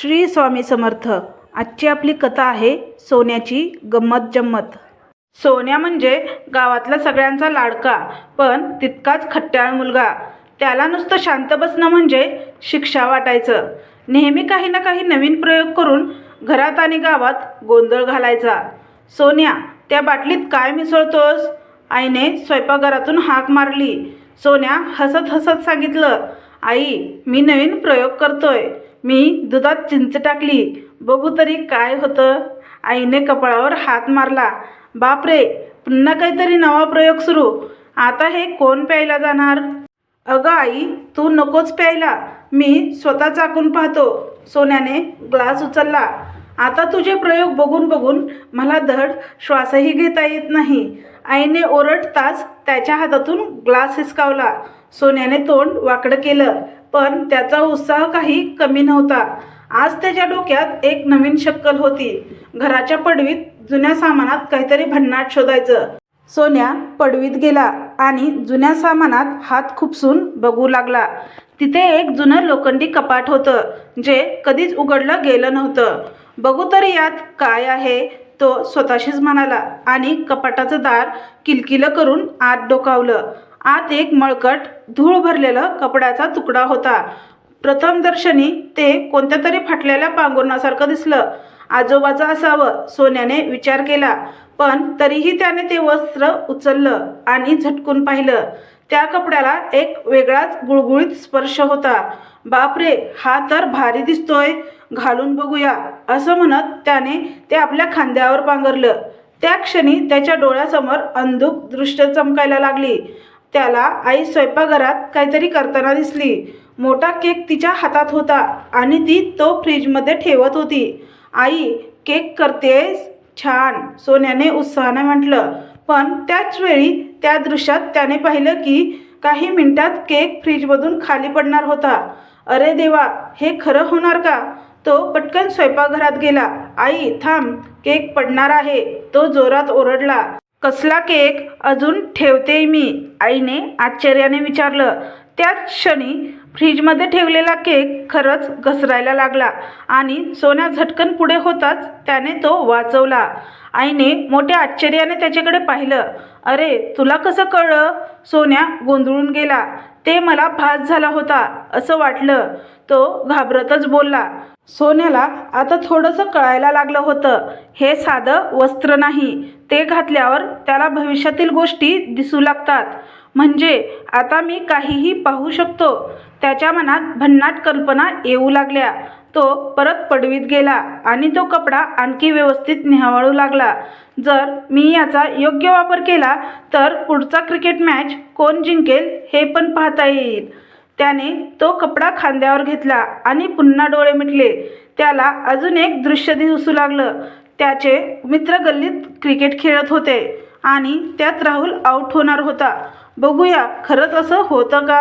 श्री स्वामी समर्थ. आजची आपली कथा आहे सोन्याची गंमत जम्मत. सोन्या म्हणजे गावातला सगळ्यांचा लाडका पण तितकाच खट्ट्याळ मुलगा. त्याला नुसतं शांत बसणं म्हणजे शिक्षा वाटायचं. नेहमी काही ना काही नवीन प्रयोग करून घरात आणि गावात गोंधळ घालायचा. सोन्या त्या बाटलीत काय मिसळतोस? आईने स्वयंपाकघरातून हाक मारली. सोन्या हसत हसत सांगितलं आई मी नवीन प्रयोग करतोय. मी दुधात चिंच टाकली. बघू तरी काय होतं. आईने कपाळावर हात मारला. बापरे पुन्हा काहीतरी नवा प्रयोग सुरू. आता हे कोण प्यायला जाणार? अगं आई तू नकोच प्यायला. मी स्वतः चाकून पाहतो. सोन्याने ग्लास उचलला. आता तुझे प्रयोग बघून बघून मला धड श्वासही घेता येत नाही. आईने ओरडताच त्याच्या हातातून ग्लास हिसकावला. सोन्याने तोंड वाकडं केलं. पण त्याचा उत्साह काही कमी नव्हता. आज त्याच्या डोक्यात एक नवीन शक्कल होती. घराच्या पडवीत जुन्या सामानात काहीतरी भन्नाट शोधायचं. सोन्या पडवीत गेला आणि जुन्या सामानात हात खुपसून बघू लागला. तिथे एक जुनं लोखंडी कपाट होतं जे कधीच उघडलं गेलं नव्हतं. बघू तरी यात काय आहे तो स्वतःशीच म्हणाला आणि कपाटाचं दार किलकिलं करून आत डोकावलं. आत एक मळकट धूळ भरलेलं कपड्याचा तुकडा होता. प्रथमदर्शनी ते कोणत्या तरी फाटलेल्या पांघुरणासारखं दिसलं. आजोबाचं असावं सोन्याने विचार केला. पण तरीही त्याने ते वस्त्र उचललं आणि झटकून पाहिलं. त्या कपड्याला एक वेगळाच गुळगुळीत स्पर्श होता. बापरे हा तर भारी दिसतोय. घालून बघूया असं म्हणत त्याने ते आपल्या खांद्यावर पांघरलं. त्या क्षणी त्याच्या डोळ्यासमोर अंधुक दृश्य चमकायला लागली. त्याला आई स्वयंपाकघरात काहीतरी करताना दिसली. मोठा केक तिच्या हातात होता आणि ती तो फ्रीजमध्ये ठेवत होती. आई केक करतेस छान सोन्याने उत्साहाने म्हटलं. पण त्याच वेळी त्या दृश्यात त्याने पाहिलं की काही मिनिटात केक फ्रीजमधून खाली पडणार होता. अरे देवा हे खरं होणार का? तो पटकन स्वयंपाकघरात गेला. आई थांब केक पडणार आहे. तो जोरात ओरडला. कसला केक अजून ठेवते मी? आईने आश्चर्याने विचारलं. त्याच क्षणी फ्रीजमध्ये ठेवलेला केक खरंच घसरायला लागला आणि सोन्या झटकन पुढे होताच त्याने तो वाचवला. आईने मोठ्या आश्चर्याने त्याच्याकडे पाहिलं. अरे तुला कसं कळलं? सोन्या गोंधळून गेला. ते मला भास झाला होता असं वाटलं. तो घाबरतच बोलला. सोन्याला आता थोडंसं कळायला लागलं होतं. हे साधं वस्त्र नाही. ते घातल्यावर त्याला भविष्यातील गोष्टी दिसू लागतात. म्हणजे आता मी काहीही पाहू शकतो. त्याच्या मनात भन्नाट कल्पना येऊ लागल्या. तो परत पडवीत गेला आणि तो कपडा आणखी व्यवस्थित निहावळू लागला. जर मी याचा योग्य वापर केला तर पुढचा क्रिकेट मॅच कोण जिंकेल हे पण पाहता येईल. त्याने तो कपडा खांद्यावर घेतला आणि पुन्हा डोळे मिटले. त्याला अजून एक दृश्य दिसू लागलं. त्याचे मित्र गल्लीत क्रिकेट खेळत होते आणि त्यात राहुल आऊट होणार होता. बघूया खरंच असं होतं का?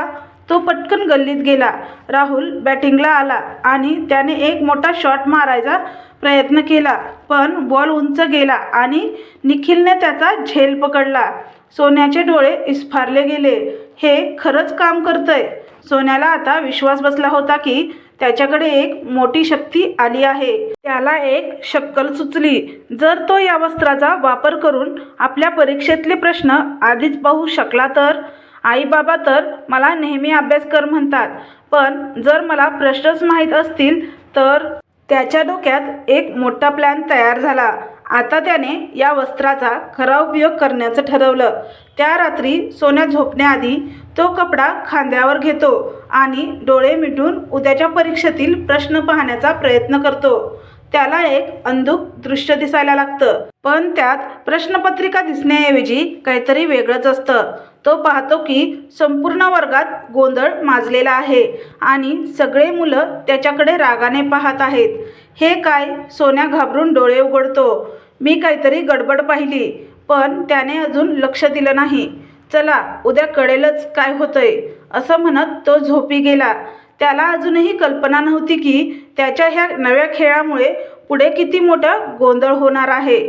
तो पटकन गल्लीत गेला. राहुल बॅटिंगला आला आणि त्याने एक मोठा शॉट मारायचा प्रयत्न केला पण बॉल उंच गेला आणि निखिलने त्याचा झेल पकडला. सोन्याचे डोळे इस्फारले गेले. हे खरंच काम करतंय. सोन्याला आता विश्वास बसला होता की त्याच्याकडे एक मोठी शक्ती आली आहे. त्याला एक शक्कल सुचली. जर तो या वस्त्राचा वापर करून आपल्या परीक्षेतले प्रश्न आधीच पाहू शकला तर? आई बाबा तर मला नेहमी अभ्यास कर म्हणतात. पण जर मला प्रश्नच माहीत असतील तर? त्याच्या डोक्यात एक मोठा प्लॅन तयार झाला. आता त्याने या वस्त्राचा खरा उपयोग करण्याचं ठरवलं. त्या रात्री सोन्या झोपण्याआधी तो कपडा खांद्यावर घेतो. आणि डोळे मिटून उद्याच्या परीक्षेतील प्रश्न पाहण्याचा प्रयत्न करतो. त्याला एक अंधुक दृश्य दिसायला लागतं. पण त्यात प्रश्नपत्रिका दिसण्याऐवजी काहीतरी वेगळंच असतं. तो पाहतो की संपूर्ण वर्गात गोंधळ माजलेला आहे आणि सगळे मुलं त्याच्याकडे रागाने पाहत आहेत. हे काय? सोन्या घाबरून डोळे उघडतो. मी काहीतरी गडबड पाहिली पण त्याने अजून लक्ष दिलं नाही. चला उद्या कळेलच काय होतंय. असं म्हणत तो झोपी गेला. त्याला अजूनही कल्पना नव्हती की त्याच्या ह्या नव्या खेळामुळे पुढे किती मोठा गोंधळ होणार आहे.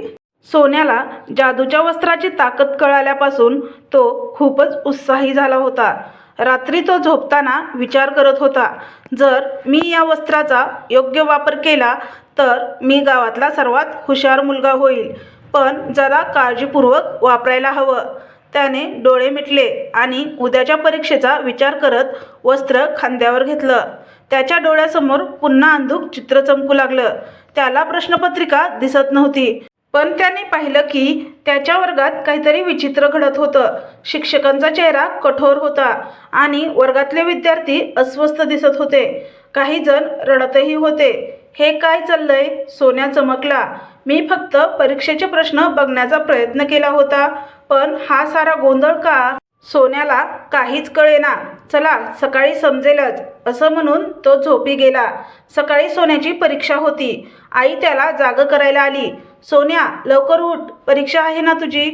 सोन्याला जादूच्या वस्त्राची ताकद कळाल्यापासून तो खूपच उत्साही झाला होता. रात्री तो झोपताना विचार करत होता जर मी या वस्त्राचा योग्य वापर केला तर मी गावातला सर्वात हुशार मुलगा होईल. पण जरा काळजीपूर्वक वापरायला हवं. त्याने डोळे मिटले आणि उद्याच्या परीक्षेचा विचार करत वस्त्र खांद्यावर घेतलं. त्याच्या डोळ्यासमोर पुन्हा अंधुक चित्र चमकू लागलं. त्याला प्रश्नपत्रिका दिसत नव्हती. पण त्याने पाहिलं की त्याच्या वर्गात काहीतरी विचित्र घडत होतं. शिक्षकांचा चेहरा कठोर होता आणि वर्गातले विद्यार्थी अस्वस्थ दिसत होते. काही जण रडतही होते. हे काय चाललंय? सोन्या चमकला. मी फक्त परीक्षेचे प्रश्न बघण्याचा प्रयत्न केला होता. पण हा सारा गोंधळ का? सोन्याला काहीच कळेना. चला सकाळी समजेलच असं म्हणून तो झोपी गेला. सकाळी सोन्याची परीक्षा होती. आई त्याला जाग करायला आली. सोन्या लवकर उठ परीक्षा आहे ना तुझी?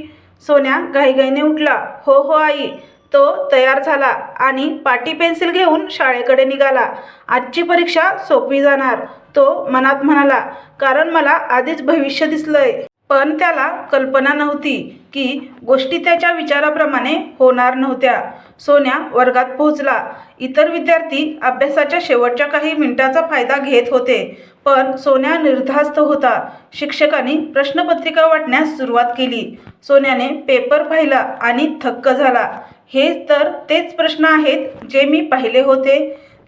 सोन्या घाईघाईने उठला. हो हो आई. तो तयार झाला आणि पाटी पेन्सिल घेऊन शाळेकडे निघाला. आजची परीक्षा सोपी जाणार तो मनात म्हणाला. कारण मला आधीच भविष्य दिसलंय. पण त्याला कल्पना नव्हती की गोष्टी त्याच्या विचाराप्रमाणे होणार नव्हत्या. सोन्या वर्गात पोहोचला. इतर विद्यार्थी अभ्यासाच्या शेवटच्या काही मिनिटाचा फायदा घेत होते पण सोन्या निर्धास्त होता. शिक्षकांनी प्रश्नपत्रिका वाटण्यास सुरुवात केली. सोन्याने पेपर पाहिला आणि थक्क झाला. हे तर तेच प्रश्न आहेत जे मी पाहिले होते.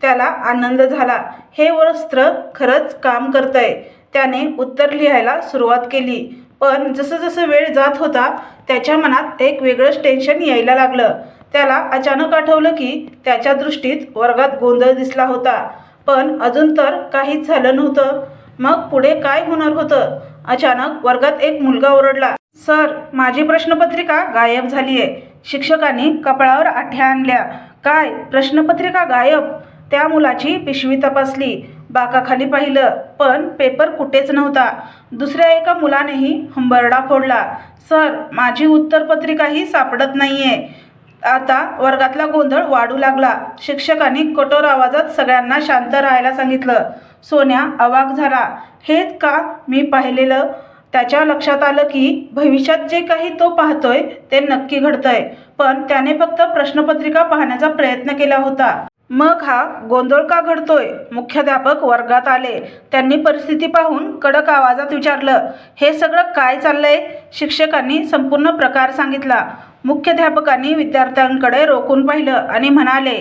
त्याला आनंद झाला. हे वस्त्र खरंच काम करतंय. त्याने उत्तर लिहायला सुरुवात केली. पण जसं जसं वेळ जात होता त्याच्या मनात एक वेगळंच टेन्शन यायला लागलं. त्याला अचानक आठवलं की त्याच्या दृष्टीत वर्गात गोंधळ दिसला होता. पण अजून तर काहीच झालं नव्हतं. मग पुढे काय होणार होतं? अचानक वर्गात एक मुलगा ओरडला सर माझी प्रश्नपत्रिका गायब झाली आहे शिक्षकांनी कपाळावर आठ्या आणल्या. काय? प्रश्नपत्रिका गायब? त्या मुलाची पिशवी तपासली. बाकाखाली पाहिलं पण पेपर कुठेच नव्हता. दुसऱ्या एका मुलानेही हंबरडा फोडला. सर माझी उत्तरपत्रिकाही सापडत नाहीये. आता वर्गातला गोंधळ वाढू लागला. शिक्षकांनी कठोर आवाजात सगळ्यांना शांत राहायला सांगितलं. सोन्या अवाक झाला. हेच का मी पाहिलेलं? त्याच्या लक्षात आलं की भविष्यात जे काही तो पाहतोय ते नक्की घडतंय. पण त्याने फक्त प्रश्नपत्रिका पाहण्याचा प्रयत्न केला होता. मग हा गोंधळ का घडतोय? मुख्याध्यापक वर्गात आले. त्यांनी परिस्थिती पाहून कडक आवाजात विचारलं हे सगळं काय चाललंय? शिक्षकांनी संपूर्ण प्रकार सांगितला. मुख्याध्यापकांनी विद्यार्थ्यांकडे रोखून पाहिलं आणि म्हणाले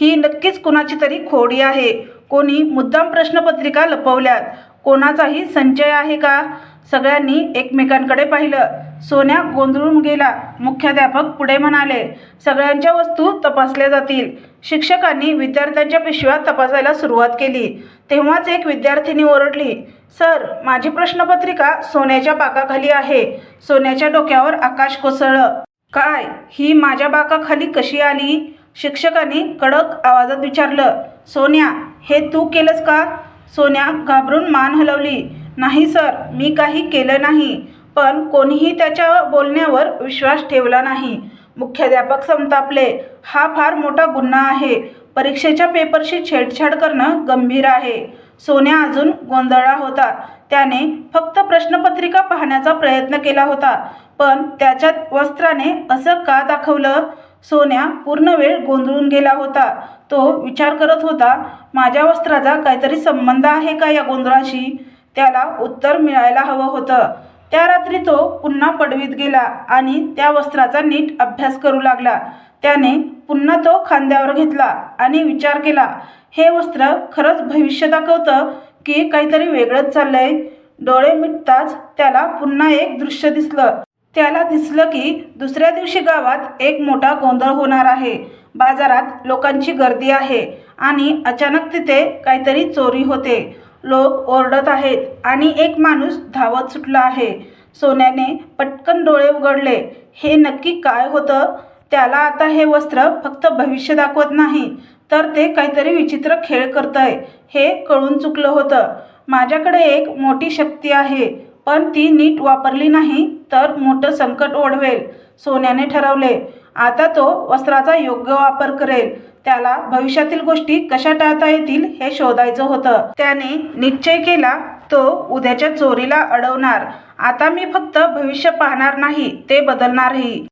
ही नक्कीच कुणाची तरी खोडी आहे. कोणी मुद्दाम प्रश्नपत्रिका लपवल्यात. कोणाचाही संचय आहे का? सगळ्यांनी एकमेकांकडे पाहिलं. सोन्या गोंधळून गेला. मुख्याध्यापक पुढे म्हणाले सगळ्यांच्या वस्तू तपासल्या जातील. शिक्षकांनी विद्यार्थ्यांच्या पिशव्या तपासायला सुरुवात केली. तेव्हाच एक विद्यार्थिनी ओरडली सर माझी प्रश्नपत्रिका सोन्याच्या बाकाखाली आहे. सोन्याच्या डोक्यावर आकाश कोसळलं. काय? ही माझ्या बाकाखाली कशी आली? शिक्षकांनी कडक आवाजात विचारलं सोन्या हे तू केलंस का? सोन्या घाबरून मान हलवली नाही सर मी काही केलं नाही. पण कोणीही त्याच्या बोलण्यावर विश्वास ठेवला नाही. मुख्याध्यापक संतापले हा फार मोठा गुन्हा आहे. परीक्षेच्या पेपरशी छेडछाड करणं गंभीर आहे. सोन्या अजून गोंधळा होता. त्याने फक्त प्रश्नपत्रिका पाहण्याचा प्रयत्न केला होता. पण त्याच्या वस्त्राने असं का दाखवलं? सोन्या पूर्ण वेळ गोंधळून गेला होता. तो विचार करत होता माझ्या वस्त्राचा काहीतरी संबंध आहे का या गोंधळाशी? त्याला उत्तर मिळायला हवं होतं. त्या रात्री तो पुन्हा पडवीत गेला आणि त्या वस्त्राचा नीट अभ्यास करू लागला. त्याने पुन्हा तो खांद्यावर घेतला आणि विचार केला हे वस्त्र खरंच भविष्य दाखवतं की काहीतरी वेगळंच चाललंय डोळे मिटताच त्याला पुन्हा एक दृश्य दिसलं. त्याला दिसलं की दुसऱ्या दिवशी गावात एक मोठा गोंधळ होणार आहे. बाजारात लोकांची गर्दी आहे आणि अचानक तिथे काहीतरी चोरी होते. लोक ओरडत आहेत आणि एक माणूस धावत सुटला आहे. सोन्याने पटकन डोळे उघडले. हे नक्की काय होतं? त्याला आता हे वस्त्र फक्त भविष्य दाखवत नाही तर ते काहीतरी विचित्र खेळ करतंय. हे कळून चुकलं होतं. माझ्याकडे एक मोठी शक्ती आहे पण ती नीट वापरली नाही तर मोठं संकट ओढवेल. सोन्याने ठरवले आता तो वस्त्राचा योग्य वापर करेल. त्याला भविष्यातील गोष्टी कशा टाळता येतील हे शोधायचं होतं. त्याने निश्चय केला तो उद्याच्या चोरीला अडवणार. आता मी फक्त भविष्य पाहणार नाही ते बदलणारही.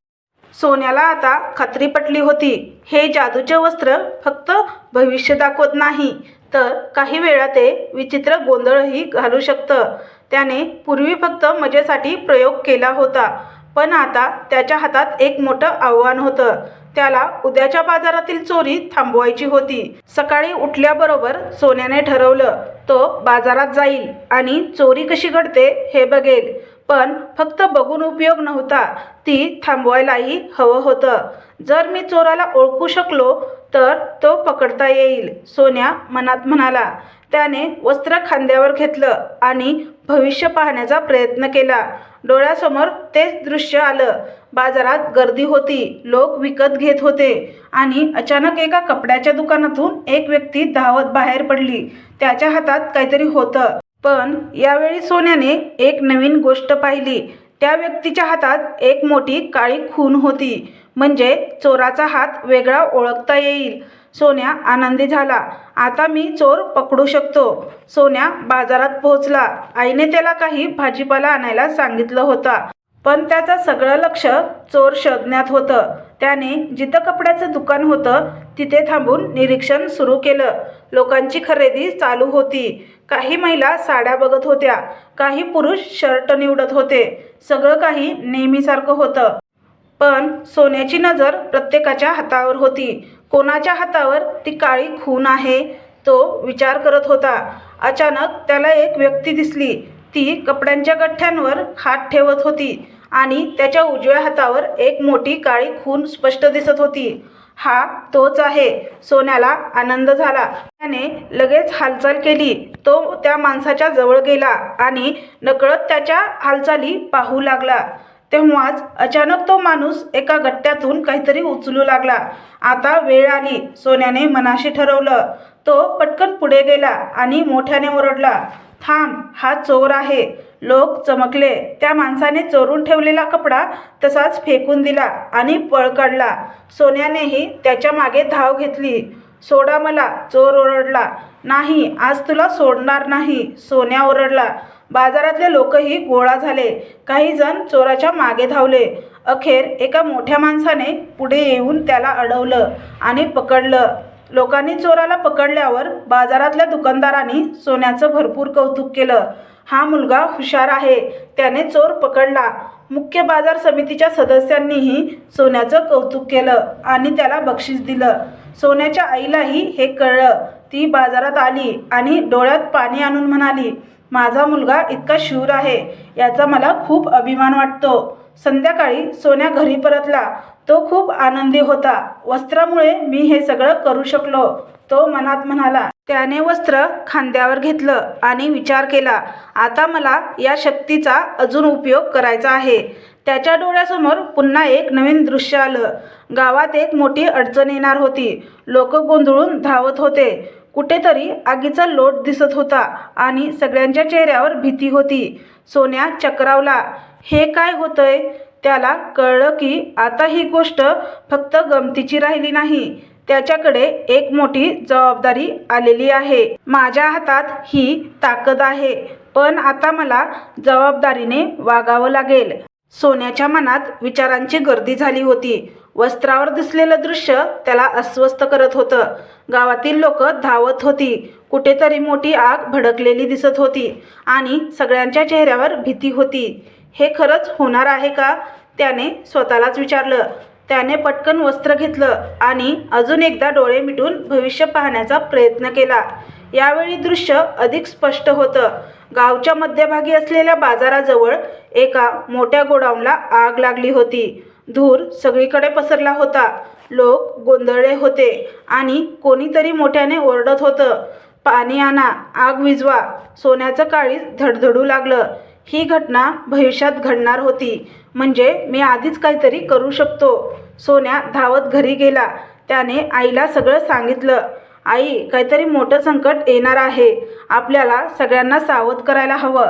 सोन्याला आता खात्री पटली होती. हे जादूचे वस्त्र फक्त भविष्य दाखवत नाही तर काही वेळा ते विचित्र गोंधळही घालू शकतं. त्याने पूर्वी फक्त मजेसाठी प्रयोग केला होता. पण आता त्याच्या हातात एक मोठं आव्हान होतं. त्याला उद्याच्या बाजारातील चोरी थांबवायची होती. सकाळी उठल्याबरोबर सोन्याने ठरवलं तो बाजारात जाईल आणि चोरी कशी घडते हे बघेल. पण फक्त बघून उपयोग नव्हता. ती थांबवायलाही हवं होतं. जर मी चोराला ओळखू शकलो तर तो पकडता येईल सोन्या मनात म्हणाला. त्याने वस्त्र खांद्यावर घेतलं आणि भविष्य पाहण्याचा प्रयत्न केला. डोळ्यासमोर तेच दृश्य आलं. बाजारात गर्दी होती. लोक विकत घेत होते आणि अचानक एका कपड्याच्या दुकानातून एक व्यक्ती धावत बाहेर पडली. त्याच्या हातात काहीतरी होतं. पण यावेळी सोन्याने एक नवीन गोष्ट पाहिली. त्या व्यक्तीच्या हातात एक मोठी काळी खून होती. म्हणजे चोराचा हात वेगळा ओळखता येईल. सोन्या आनंदी झाला. आता मी चोर पकडू शकतो. सोन्या बाजारात पोहोचला. आईने त्याला काही भाजीपाला आणायला सांगितलं होता. पण त्याचं सगळं लक्ष चोर शोधण्यात होतं. त्याने जिथं कपड्याचं दुकान होतं तिथे थांबून निरीक्षण सुरू केलं. लोकांची खरेदी चालू होती. काही महिला साड्या बघत होत्या. काही पुरुष शर्ट निवडत होते. सगळं काही नेहमीसारखं होतं. पण सोन्याची नजर प्रत्येकाच्या हातावर होती. कोणाच्या हातावर ती काळी खून आहे? तो विचार करत होता. अचानक त्याला एक व्यक्ती दिसली. ती कपड्यांच्या गठ्ठ्यांवर हात ठेवत होती आणि त्याच्या उजव्या हातावर एक मोठी काळी खून स्पष्ट दिसत होती. हा तोच आहे. सोन्याला आनंद झाला. त्याने लगेच हालचाल केली. तो त्या माणसाच्या जवळ गेला आणि नकळत त्याच्या हालचाली पाहू लागला. तेव्हाच अचानक तो माणूस एका गट्ट्यातून काहीतरी उचलू लागला. आता वेळ आली सोन्याने मनाशी ठरवलं. तो पटकन पुढे गेला आणि मोठ्याने ओरडला थांब हा चोर आहे. लोक चमकले. त्या माणसाने चोरून ठेवलेला कपडा तसाच फेकून दिला आणि पळ काढला. सोन्यानेही त्याच्यामागे धाव घेतली. सोडा मला चोर ओरडला. नाही आज तुला सोडणार नाही सोन्या ओरडला. बाजारातले लोकही गोळा झाले. काही जण चोराच्या मागे धावले. अखेर एका मोठ्या माणसाने पुढे येऊन त्याला अडवलं आणि पकडलं. लोकांनी चोराला पकडल्यावर बाजारातल्या दुकानदारांनी सोन्याचं भरपूर कौतुक केलं. हा मुलगा हुशार आहे. त्याने चोर पकडला. मुख्य बाजार समितीच्या सदस्यांनीही सोन्याचं कौतुक केलं आणि त्याला बक्षीस दिलं. सोन्याच्या आईलाही हे कळलं. ती बाजारात आली आणि डोळ्यात पाणी आणून म्हणाली माझा मुलगा इतका शूर आहे याचा मला खूप अभिमान वाटतो. संध्याकाळी सोन्या घरी परतला. तो खूप आनंदी होता. वस्त्रामुळे मी हे सगळं करू शकलो. तो मनात म्हणाला. त्याने वस्त्र खांद्यावर घेतलं आणि विचार केला आता मला या शक्तीचा अजून उपयोग करायचा आहे. त्याच्या डोळ्यासमोर पुन्हा एक नवीन दृश्य आलं. गावात एक मोठी अडचण येणार होती. लोक गोंधळून धावत होते. कुठेतरी आगीचा लोट दिसत होता आणि सगळ्यांच्या चेहऱ्यावर भीती होती. सोन्या चक्रावला हे काय होतंय? त्याला कळलं की आता ही गोष्ट फक्त गमतीची राहिली नाही. त्याच्याकडे एक मोठी जबाबदारी आलेली आहे. माझ्या हातात ही ताकद आहे पण आता मला जबाबदारीने वागावं लागेल. सोन्याच्या मनात विचारांची गर्दी झाली होती. वस्त्रावर दिसलेलं दृश्य त्याला अस्वस्थ करत होतं. गावातील लोक धावत होती. कुठेतरी मोठी आग भडकलेली दिसत होती आणि सगळ्यांच्या चेहऱ्यावर भीती होती. हे खरंच होणार आहे का? त्याने स्वतःलाच विचारलं. त्याने पटकन वस्त्र घेतलं आणि अजून एकदा डोळे मिटून भविष्य पाहण्याचा प्रयत्न केला. यावेळी दृश्य अधिक स्पष्ट होतं. गावच्या मध्यभागी असलेल्या बाजाराजवळ एका मोठ्या गोडाऊनला आग लागली होती. धूर सगळीकडे पसरला होता. लोक गोंधळले होते आणि कोणीतरी मोठ्याने ओरडत होतं पाणी आणा आग विझवा. सोन्याचं काळीज धडधडू लागलं. ही घटना भविष्यात घडणार होती. म्हणजे मी आधीच काहीतरी करू शकतो. सोन्या धावत घरी गेला. त्याने आईला सगळं सांगितलं. आई काहीतरी मोठं संकट येणार आहे. आपल्याला सगळ्यांना सावध करायला हवं.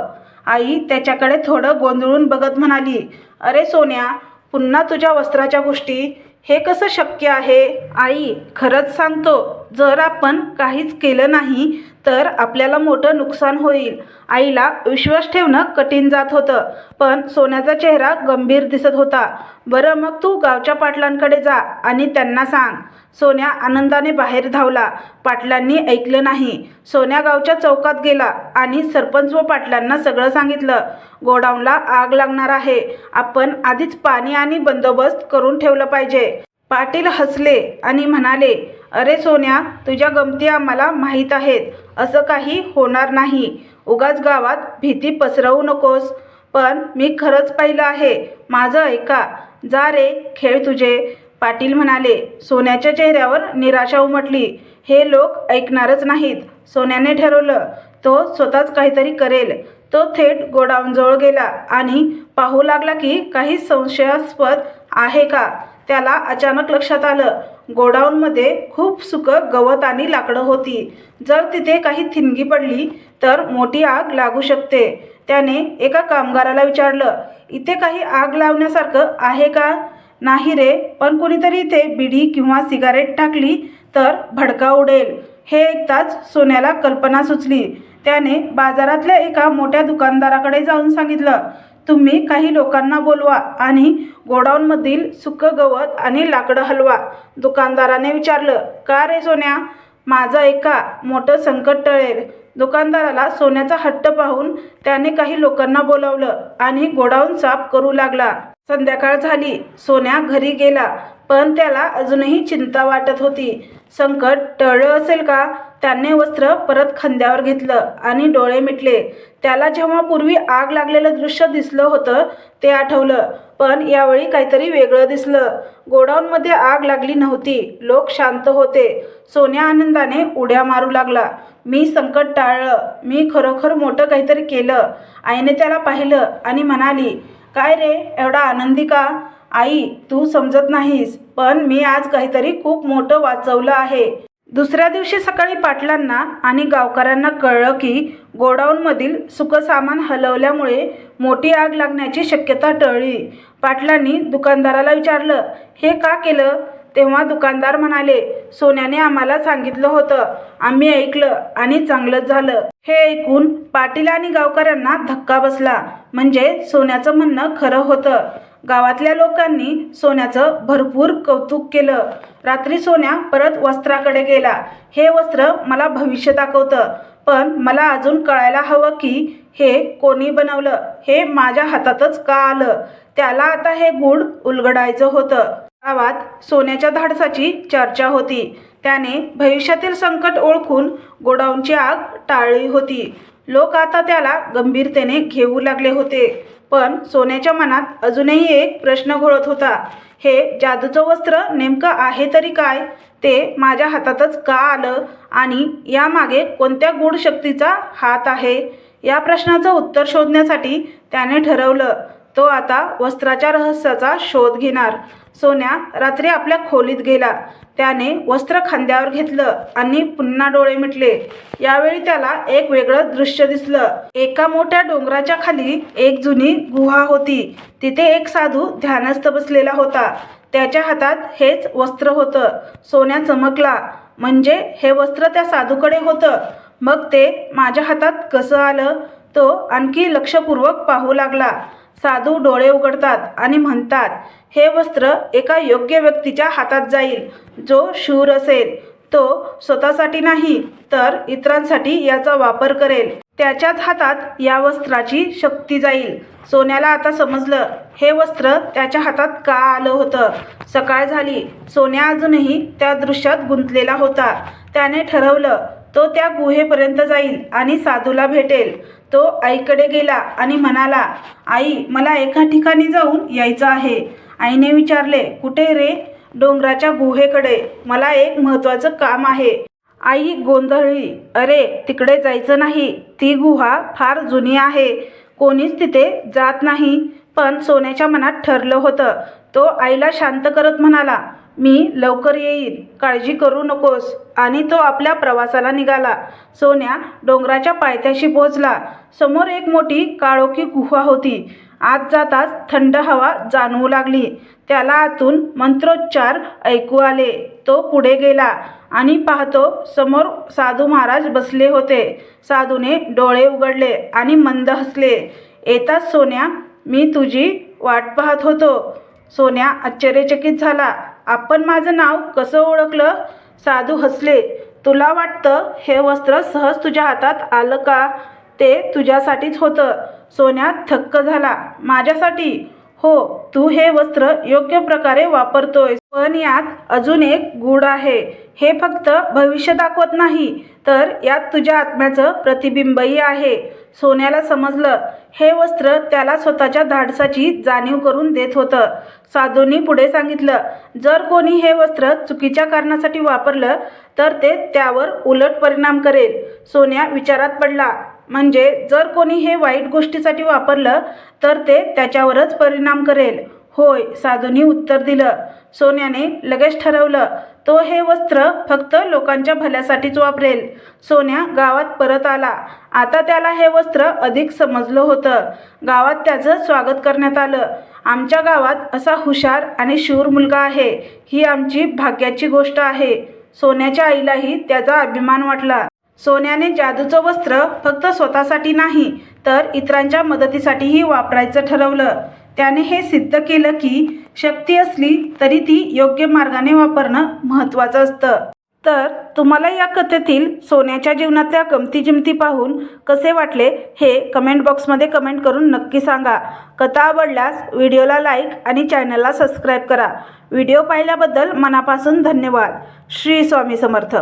आई त्याच्याकडे थोडं गोंधळून बघत म्हणाली अरे सोन्या पुन्हा तुझ्या वस्त्राच्या गोष्टी हे कसं शक्य आहे? आई खरंच सांगतो. जर आपण काहीच केलं नाही तर आपल्याला मोठं नुकसान होईल. आईला विश्वास ठेवणं कठीण जात होतं पण सोन्याचा चेहरा गंभीर दिसत होता. बरं मग तू गावच्या पाटलांकडे जा आणि त्यांना सांग. सोन्या आनंदाने बाहेर धावला. पाटलांनी ऐकलं नाही. सोन्या गावच्या चौकात गेला आणि सरपंच व पाटलांना सगळं सांगितलं. गोडाऊनला आग लागणार आहे. आपण आधीच पाणी आणि बंदोबस्त करून ठेवलं पाहिजे. पाटील हसले आणि म्हणाले अरे सोन्या तुझ्या गमती आम्हाला माहीत आहेत. असं काही होणार नाही. उगाच गावात भीती पसरवू नकोस. पण मी खरंच पाहिलं आहे. माझं ऐका. जा रे खेळ तुझे. पाटील म्हणाले. सोन्याच्या चेहऱ्यावर निराशा उमटली. हे लोक ऐकणारच नाहीत. सोन्याने ठरवलं. तो स्वतःच काहीतरी करेल. तो थेट गोडाऊनजवळ गेला आणि पाहू लागला की काही संशयास्पद आहे का? त्याला अचानक लक्षात आलं. गोडाऊनमध्ये खूप सुकं गवत आणि लाकडं होती. जर तिथे काही थिणगी पडली तर मोठी आग लागू शकते. त्याने एका कामगाराला विचारलं इथे काही आग लावण्यासारखं आहे का? नाही रे पण कोणीतरी इथे बिडी किंवा सिगारेट टाकली तर भडका उडेल. हे ऐकताच सोन्याला कल्पना सुचली. त्याने बाजारातल्या एका मोठ्या दुकानदाराकडे जाऊन सांगितलं तुम्ही काही लोकांना बोलवा आणि गोडाऊनमधील सुकं गवत आणि लाकडं हलवा. दुकानदाराने विचारलं का रे सोन्या? माझं एका मोठं संकट टळेल. दुकानदाराला सोन्याचा हट्ट पाहून त्याने काही लोकांना बोलावलं आणि गोडाऊन साफ करू लागला. संध्याकाळ झाली सोन्या घरी गेला पण त्याला अजूनही चिंता वाटत होती. संकट टळलं असेल का? त्याने वस्त्र परत खांद्यावर घेतलं आणि डोळे मिटले. त्याला जेव्हा पूर्वी आग लागलेलं दृश्य दिसलं होतं ते आठवलं. पण यावेळी काहीतरी वेगळं दिसलं. गोडाऊनमध्ये आग लागली नव्हती. लोक शांत होते. सोन्या आनंदाने उड्या मारू लागला. मी संकट टाळलं. मी खरोखर मोठं काहीतरी केलं. आईने त्याला पाहिलं आणि म्हणाली काय रे एवढा आनंदी का? आई तू समजत नाहीस. पण मी आज काहीतरी खूप मोठं वाचवलं आहे. दुसऱ्या दिवशी सकाळी पाटलांना आणि गावकऱ्यांना कळलं की गोडाऊनमधील सुखसामान हलवल्यामुळे मोठी आग लागण्याची शक्यता टळली. पाटलांनी दुकानदाराला विचारलं हे का केलं? तेव्हा दुकानदार म्हणाले सोन्याने आम्हाला सांगितलं होतं. आम्ही ऐकलं आणि चांगलंच झालं. हे ऐकून पाटील आणि गावकऱ्यांना धक्का बसला. म्हणजे सोन्याचं म्हणणं खरं होतं. गावातल्या लोकांनी सोन्याचं भरपूर कौतुक केलं. रात्री सोन्या परत वस्त्राकडे गेला. हे वस्त्र मला भविष्य दाखवतं. पण मला अजून कळायला हवं की हे कोणी बनवलं? हे माझ्या हातातच का आलं? त्याला आता हे गूढ उलगडायचं होतं. गावात सोन्याच्या धाडसाची चर्चा होती. त्याने भविष्यातील संकट ओळखून गोडाऊनची आग टाळली होती. लोक आता त्याला गंभीरतेने घेऊ लागले होते. पण सोन्याच्या मनात अजूनही एक प्रश्न घोळत होता. हे जादूचं वस्त्र नेमकं आहे तरी काय? ते माझ्या हातातच का आलं? आणि यामागे कोणत्या गूढ शक्तीचा हात आहे? या प्रश्नाचं उत्तर शोधण्यासाठी त्याने ठरवलं. तो आता वस्त्राच्या रहस्याचा शोध घेणार. सोन्या रात्री आपल्या खोलीत गेला. त्याने वस्त्र खांद्यावर घेतलं आणि पुन्हा डोळे मिटले. यावेळी त्याला एक वेगळं दृश्य दिसलं. एका मोठ्या डोंगराच्या खाली एक जुनी गुहा होती. तिथे एक साधू ध्यानस्थ बसलेला होता. त्याच्या हातात हेच वस्त्र होतं. सोन्या चमकला. म्हणजे हे वस्त्र त्या साधूकडे होतं. मग ते माझ्या हातात कसं आलं? तो आणखी लक्षपूर्वक पाहू लागला. साधू डोळे उघडतात आणि म्हणतात हे वस्त्र एका योग्य व्यक्तीच्या हातात जाईल. जो शूर असेल तो स्वतःसाठी नाही तर इतरांसाठी याचा वापर करेल. त्याच्याच हातात या वस्त्राची शक्ती जाईल. सोन्याला आता समजलं हे वस्त्र त्याच्या हातात का आलं होतं? सकाळ झाली. सोन्या अजूनही त्या दृश्यात गुंतलेला होता. त्याने ठरवलं तो त्या गुहेपर्यंत जाईल आणि साधूला भेटेल. तो आईकडे गेला आणि म्हणाला आई मला एका ठिकाणी जाऊन यायचं आहे. आईने विचारले कुठे रे? डोंगराच्या गुहेकडे. मला एक महत्त्वाचं काम आहे. आई गोंधळली अरे तिकडे जायचं नाही. ती गुहा फार जुनी आहे. कोणीच तिथे जात नाही. पण सोन्याच्या मनात ठरलं होतं. तो आईला शांत करत म्हणाला मी लवकर येईन. काळजी करू नकोस. आणि तो आपल्या प्रवासाला निघाला. सोन्या डोंगराच्या पायथ्याशी पोचला. समोर एक मोठी काळोखी गुहा होती. आत जाताच थंड हवा जाणवू लागली. त्याला आतून मंत्रोच्चार ऐकू आले. तो पुढे गेला आणि पाहतो समोर साधू महाराज बसले होते. साधूने डोळे उघडले आणि मंद हसले. येताच सोन्या मी तुझी वाट पाहत होतो. सोन्या आश्चर्यचकित झाला. आपण माझं नाव कसं ओळखलं? साधू हसले. तुला वाटतं हे वस्त्र सहज तुझ्या हातात आलं का? ते तुझ्यासाठीच होतं. सोन्या थक्क झाला. माझ्यासाठी? हो तू हे वस्त्र योग्य प्रकारे वापरतोय पण यात अजून एक गूढ आहे. हे फक्त भविष्य दाखवत नाही तर यात तुझ्या आत्म्याचं प्रतिबिंबही आहे. सोन्याला समजलं. हे वस्त्र त्याला स्वतःच्या धाडसाची जाणीव करून देत होतं. साधूंनी पुढे सांगितलं जर कोणी हे वस्त्र चुकीच्या कारणासाठी वापरलं तर ते त्यावर उलट परिणाम करेल. सोन्या विचारात पडला म्हणजे जर कोणी हे वाईट गोष्टीसाठी वापरलं तर ते त्याच्यावरच परिणाम करेल. होय साधूनी उत्तर दिलं. सोन्याने लगेच ठरवलं तो हे वस्त्र फक्त लोकांच्या भल्यासाठीच वापरेल. सोन्या गावात परत आला. आता त्याला हे वस्त्र अधिक समजलं होतं. गावात त्याचं स्वागत करण्यात आलं. आमच्या गावात असा हुशार आणि शूर मुलगा आहे. ही आमची भाग्याची गोष्ट आहे. सोन्याच्या आईलाही त्याचा अभिमान वाटला. सोन्याने जादूचं वस्त्र फक्त स्वतःसाठी नाही तर इतरांच्या मदतीसाठीही वापरायचं ठरवलं. त्याने हे सिद्ध केलं की शक्ती असली तरी ती योग्य मार्गाने वापरणं महत्त्वाचं असतं. तर तुम्हाला या कथेतील सोन्याच्या जीवनातल्या गमती जिमती पाहून कसे वाटले हे कमेंट बॉक्समध्ये कमेंट करून नक्की सांगा. कथा आवडल्यास व्हिडिओला लाईक आणि चॅनलला सबस्क्राईब करा. व्हिडिओ पाहिल्याबद्दल मनापासून धन्यवाद. श्री स्वामी समर्थ.